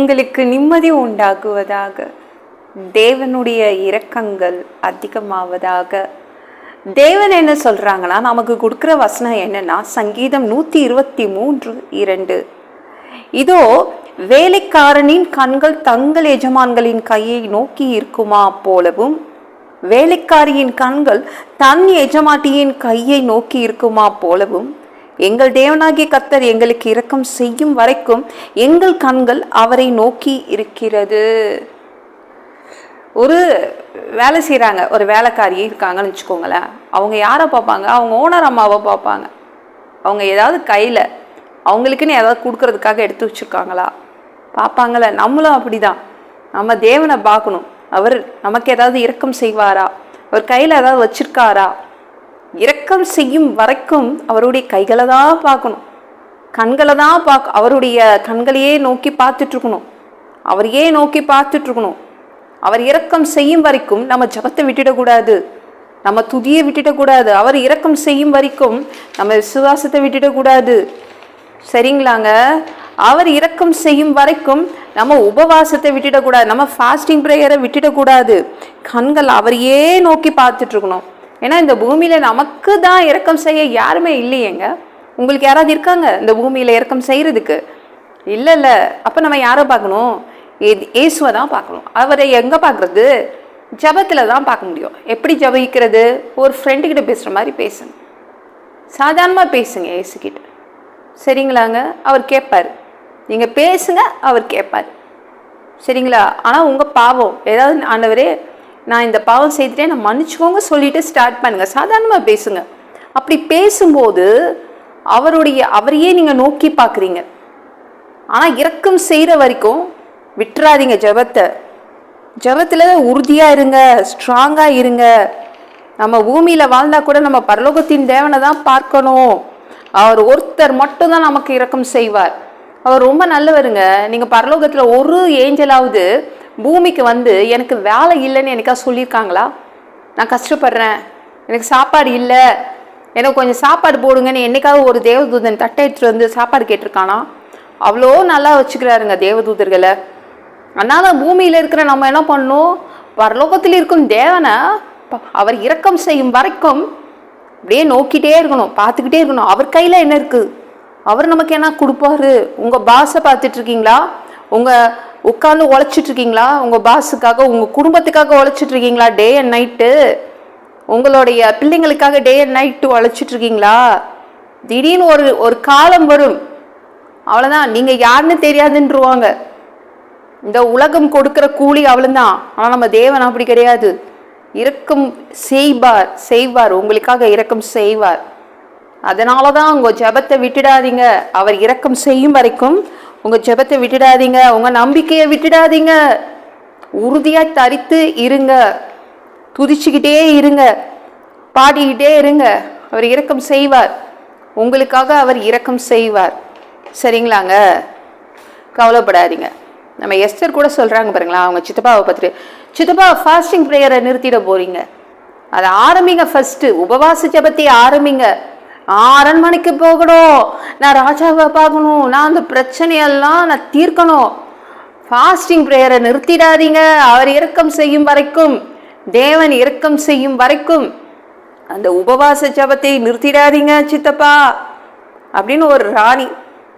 உங்களுக்கு நிம்மதி உண்டாகுவதாக தேவனுடைய இரக்கங்கள் அதிகமாவதாக. தேவன் என்ன சொல்கிறாங்கன்னா நமக்கு கொடுக்குற வசனம் என்னன்னா சங்கீதம் நூற்றி இருபத்தி மூன்று இரண்டு. இதோ வேலைக்காரனின் கண்கள் தங்கள் எஜமான்களின் கையை நோக்கி இருக்குமா போலவும் வேலைக்காரியின் கண்கள் தன் எஜமாட்டியின் கையை நோக்கி இருக்குமா போலவும் எங்கள் தேவனாகிய கத்தர் எங்களுக்கு இரக்கம் செய்யும் வரைக்கும் எங்கள் கண்கள் அவரை நோக்கி இருக்கிறது. ஒரு வேலை செய்கிறாங்க ஒரு வேலைக்காரி இருக்காங்கன்னு வச்சுக்கோங்களேன். அவங்க யாரை பார்ப்பாங்க? அவங்க ஓனர் அம்மாவை பார்ப்பாங்க. அவங்க ஏதாவது கையில் அவங்களுக்குன்னு ஏதாவது கொடுக்கறதுக்காக எடுத்து வச்சுருக்காங்களா? பார்ப்பாங்களே. நம்மளும் அப்படிதான். நம்ம தேவனை பார்க்கணும். அவர் நமக்கு ஏதாவது இரக்கம் செய்வாரா? அவர் கையில் ஏதாவது வச்சுருக்காரா? இறக்கம் செய்யும் வரைக்கும் அவருடைய கைகளை தான் பார்க்கணும். கண்களை தான் பார்க்க அவருடைய கண்களையே நோக்கி பார்த்துட்ருக்கணும். அவரையே நோக்கி பார்த்துட்ருக்கணும். அவர் இரக்கம் செய்யும் வரைக்கும் நம்ம ஜபத்தை விட்டுடக்கூடாது. நம்ம துதியை விட்டுடக்கூடாது. அவர் இரக்கம் செய்யும் வரைக்கும் நம்ம விசுவாசத்தை விட்டுடக்கூடாது. சரிங்களாங்க? அவர் இரக்கம் செய்யும் வரைக்கும் நம்ம உபவாசத்தை விட்டுடக்கூடாது. நம்ம ஃபாஸ்டிங் ப்ரேயரை விட்டுடக்கூடாது. கண்கள் அவரையே நோக்கி பார்த்துட்ருக்கணும். ஏன்னா இந்த பூமியில் நமக்கு தான் இறக்கம் செய்ய யாருமே இல்லையேங்க. உங்களுக்கு யாராவது இருக்காங்க? இந்த பூமியில் இறக்கம் செய்கிறதுக்கு இல்லை இல்லை அப்போ நம்ம யாரை பார்க்கணும்? ஏ- இயேசுவை தான் பார்க்கணும். அவரை எங்கே பார்க்குறது? ஜபத்தில் தான் பார்க்க முடியும். எப்படி ஜபிக்கிறது? ஒரு ஃப்ரெண்டுக்கிட்ட பேசுகிற மாதிரி பேசுங்க. சாதாரணமாக பேசுங்க இயேசுக்கிட்ட சரிங்களாங்க? அவர் கேட்பார். நீங்கள் பேசுங்க அவர் கேட்பார். சரிங்களா? ஆனால் உங்கள் பாவம் ஏதாவது ஆண்டவரே நான் இந்த பாவம் செய்துட்டேன் நான் மன்னிச்சுக்கோங்க சொல்லிட்டு ஸ்டார்ட் பண்ணுங்க. சாதாரணமாக பேசுங்க. அப்படி பேசும்போது அவருடைய அவரையே நீங்கள் நோக்கி பார்க்குறீங்க. ஆனால் இறக்கம் செய்கிற வரைக்கும் விட்டுறாதீங்க ஜெபத்தை. ஜெபத்தில் உறுதியாக இருங்க ஸ்ட்ராங்காக இருங்க. நம்ம பூமியில் வாழ்ந்தால் கூட நம்ம பரலோகத்தின் தேவனை தான் பார்க்கணும். அவர் ஒருத்தர் மட்டும்தான் நமக்கு இறக்கம் செய்வார். அவர் ரொம்ப நல்லவருங்க. நீங்கள் பரலோகத்தில் ஒரு ஏஞ்சலாவது பூமிக்கு வந்து எனக்கு வேலை இல்லைன்னு எனக்கா சொல்லியிருக்காங்களா? நான் கஷ்டப்படுறேன். எனக்கு சாப்பாடு இல்லை. எனக்கு கொஞ்சம் சாப்பாடு போடுங்கன்னு என்றைக்காவது ஒரு தேவதூதன் தட்டை எடுத்துகிட்டு வந்து சாப்பாடு கேட்டிருக்கானா? அவ்வளோ நல்லா வச்சுக்கிறாருங்க தேவதூதர்களை. அதனால் பூமியில் இருக்கிற நம்ம என்ன பண்ணணும்? பரலோகத்தில் இருக்கும் தேவனை அவர் இரக்கம் செய்யும் வரைக்கும் அப்படியே நோக்கிட்டே இருக்கணும் பார்த்துக்கிட்டே இருக்கணும். அவர் கையில் என்ன இருக்குது அவர் நமக்கு என்ன கொடுப்பாரு? உங்கள் பாஸை பார்த்துட்ருக்கீங்களா உங்கள் உட்காந்து உழைச்சிட்டு இருக்கீங்களா உங்கள் பாஸுக்காக உங்கள் குடும்பத்துக்காக உழைச்சிட்டு இருக்கீங்களா டே அண்ட் நைட்டு உங்களுடைய பிள்ளைங்களுக்காக டே அண்ட் நைட்டு உழைச்சிட்டு இருக்கீங்களா திடீர்னு ஒரு ஒரு காலம் வரும். அவ்வளோதான் நீங்கள் யாருன்னு தெரியாதுன்றுவாங்க. இந்த உலகம் கொடுக்கிற கூலி அவ்வளோதான் ஆனால் நம்ம தேவன் அப்படி கிடையாது. இறக்கம் செய்வார் செய்வார். உங்களுக்காக இறக்கம் செய்வார். அதனால தான் உங்கள் ஜெபத்தை விட்டுடாதீங்க. அவர் இறக்கம் செய்யும் வரைக்கும் உங்கள் ஜெபத்தை விட்டுடாதீங்க உங்கள் நம்பிக்கையை விட்டுடாதீங்க. உறுதியாக தரித்து இருங்க. துதிச்சுக்கிட்டே இருங்க. பாடிக்கிட்டே இருங்க. அவர் இரக்கம் செய்வார். உங்களுக்காக அவர் இரக்கம் செய்வார். சரிங்களாங்க? கவலைப்படாதீங்க. நம்ம எஸ்டர் கூட சொல்கிறாங்க பாருங்களா அவங்க சித்தப்பாவை பார்த்துட்டு சித்தப்பா ஃபாஸ்டிங் ப்ரேயரை நிறுத்திட போகிறீங்க அதை ஆரம்பிங்க ஃபஸ்ட்டு உபவாச ஜபத்தை ஆரம்பிங்க. அரண்மனைக்கு போகணும் நான் ராஜாவை பார்க்கணும் நான் அந்த பிரச்சனையெல்லாம் நான் தீர்க்கணும். ஃபாஸ்டிங் ப்ரேயரை நிறுத்திடாதீங்க. அவர் இறக்கம் செய்யும் வரைக்கும் தேவன் இறக்கம் செய்யும் வரைக்கும் அந்த உபவாச ஜபத்தை நிறுத்திடாதீங்க சித்தப்பா அப்படின்னு ஒரு ராணி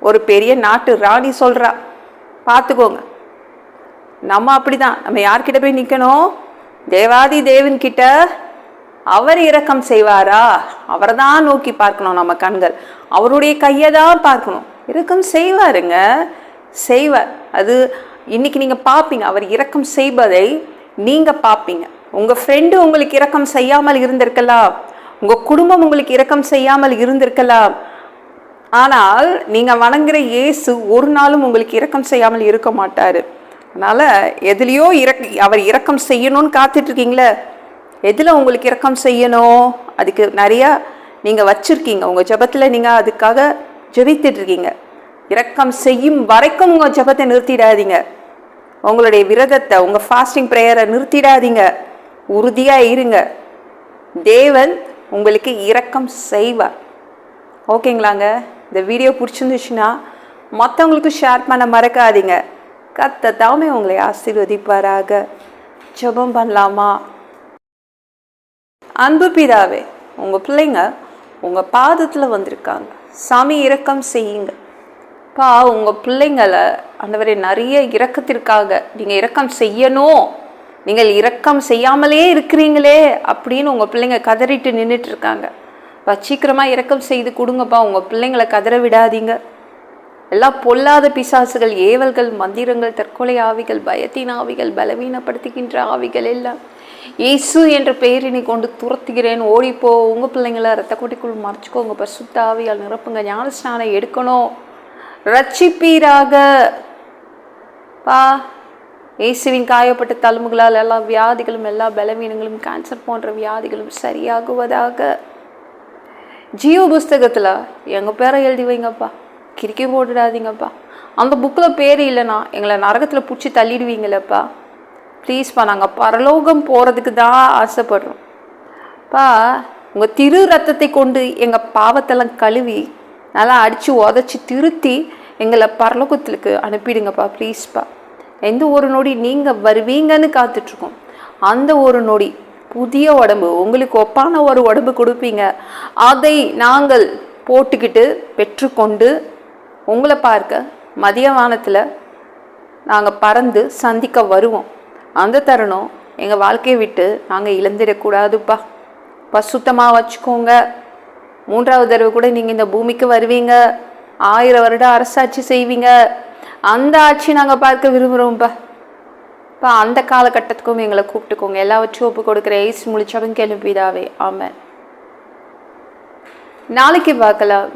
ஒரு பெரிய நாட்டு ராணி சொல்கிறா பார்த்துக்கோங்க. நம்ம அப்படி தான் நம்ம யார்கிட்ட போய் நிற்கணும் தேவாதி தேவன்கிட்ட. அவர் இரக்கம் செய்வாரா? அவரை தான் நோக்கி பார்க்கணும் நம்ம கண்கள். அவருடைய கையை தான் பார்க்கணும். இறக்கம் செய்வாருங்க. செய்வார். அது இன்னைக்கு நீங்கள் பார்ப்பீங்க. அவர் இறக்கம் செய்வதை நீங்கள் பார்ப்பீங்க. உங்கள் ஃப்ரெண்டு உங்களுக்கு இறக்கம் செய்யாமல் இருந்திருக்கலாம். உங்கள் குடும்பம் உங்களுக்கு இறக்கம் செய்யாமல் இருந்திருக்கலாம். ஆனால் நீங்கள் வணங்குற இயேசு ஒரு நாளும் உங்களுக்கு இறக்கம் செய்யாமல் இருக்க மாட்டார். அதனால் எதுலேயோ இறக் அவர் இறக்கம் செய்யணும்னு காத்துட்ருக்கீங்களே எதில் உங்களுக்கு இறக்கம் செய்யணும்? அதுக்கு நிறையா நீங்கள் வச்சுருக்கீங்க. உங்கள் ஜெபத்தில் நீங்கள் அதுக்காக ஜபித்துட்ருக்கீங்க. இரக்கம் செய்யும் வரைக்கும் உங்கள் ஜெபத்தை நிறுத்திடாதீங்க. உங்களுடைய விரதத்தை உங்கள் ஃபாஸ்டிங் ப்ரேயரை நிறுத்திடாதீங்க. உறுதியாக இருங்க. தேவன் உங்களுக்கு இரக்கம் செய்வார். ஓகேங்களாங்க? இந்த வீடியோ பிடிச்சிருந்துச்சுன்னா மற்றவங்களுக்கு ஷேர் பண்ண மறக்காதீங்க. கத்த தாமே உங்களை ஆசீர்வதிப்பாராக. ஜெபம் பண்ணலாமா? அன்பு பிதாவே உங்கள் பிள்ளைங்க உங்கள் பாதத்தில் வந்திருக்காங்க. சாமி இரக்கம் செய்யுங்க. பா உங்கள் பிள்ளைங்களை அந்தவரை நிறைய இரக்கத்திற்காக நீங்கள் இரக்கம் செய்யணும். நீங்கள் இரக்கம் செய்யாமலே இருக்கிறீங்களே அப்படின்னு உங்கள் பிள்ளைங்க கதறிட்டு நின்றுட்டு இருக்காங்க. பா சீக்கிரமாக இரக்கம் செய்து கொடுங்கப்பா. உங்கள் பிள்ளைங்களை கதற விடாதீங்க. எல்லாம் பொல்லாத பிசாசுகள் ஏவல்கள் மந்திரங்கள் தற்கொலை ஆவிகள் பயத்தின் ஆவிகள் பலவீனப்படுத்துகின்ற ஆவிகள் எல்லாம். இயேசு என்ற பெயரினை கொண்டு துரத்துகிறேன். ஓடிப்போ உங்கள் பிள்ளைங்கள ரத்த கொட்டிக்குள் மறைச்சிக்கோங்க பசுத்த ஆவியால் நிரப்புங்க. ஞானஸ்நானம் எடுக்கணும். ரட்சிப்பீராக. பா இயேசுவின் காயப்பட்ட தழும்புகளால் எல்லா வியாதிகளும் எல்லா பலவீனங்களும் கேன்சர் போன்ற வியாதிகளும் சரியாகுவதாக. ஜீவ புஸ்தகத்தில் எங்கள் பேரை எழுதி வைங்கப்பா. கிறுக்கி போட்டுடாதீங்கப்பா. அந்த புக்கில் பேர் இல்லைண்ணா. எங்களை நரகத்தில் பிடிச்சி தள்ளிடுவீங்களப்பா. ப்ளீஸ்ப்பா நாங்கள் பரலோகம் போகிறதுக்கு தான் ஆசைப்படுறோம். பா உங்கள் திரு ரத்தத்தை கொண்டு எங்கள் பாவத்தெல்லாம் கழுவி நல்லா அடித்து உதச்சி திருத்தி எங்களை பரலோகத்துக்கு அனுப்பிடுங்கப்பா ப்ளீஸ்ப்பா எந்த ஒரு நொடி நீங்கள் வருவீங்கன்னு காத்துட்ருக்கோம். அந்த ஒரு நொடி புதிய உடம்பு உங்களுக்கு ஒப்பான ஒரு உடம்பு கொடுப்பீங்க. அதை நாங்கள் போட்டுக்கிட்டு பெற்றுக்கொண்டு உங்களை பார்க்க மதிய வானத்தில் நாங்கள் பறந்து சந்திக்க வருவோம். அந்த தருணம் எங்கள் வாழ்க்கையை விட்டு நாங்கள் இழந்துடக்கூடாதுப்பா. பசுத்தமாக வச்சுக்கோங்க. மூன்றாவது தடவை கூட நீங்கள் இந்த பூமிக்கு வருவீங்க. ஆயிரம் வருடம் அரசாட்சி செய்வீங்க. அந்த ஆட்சி நாங்கள் பார்க்க விரும்புகிறோம்ப்பா இப்போ அந்த காலகட்டத்துக்கும் எங்களை கூப்பிட்டுக்கோங்க. எல்லாவற்றையும் ஒப்பு கொடுக்குற ஏசு முழிச்சாலும் கேள்விதாவே ஆமாம் நாளைக்கு பார்க்கலாம்.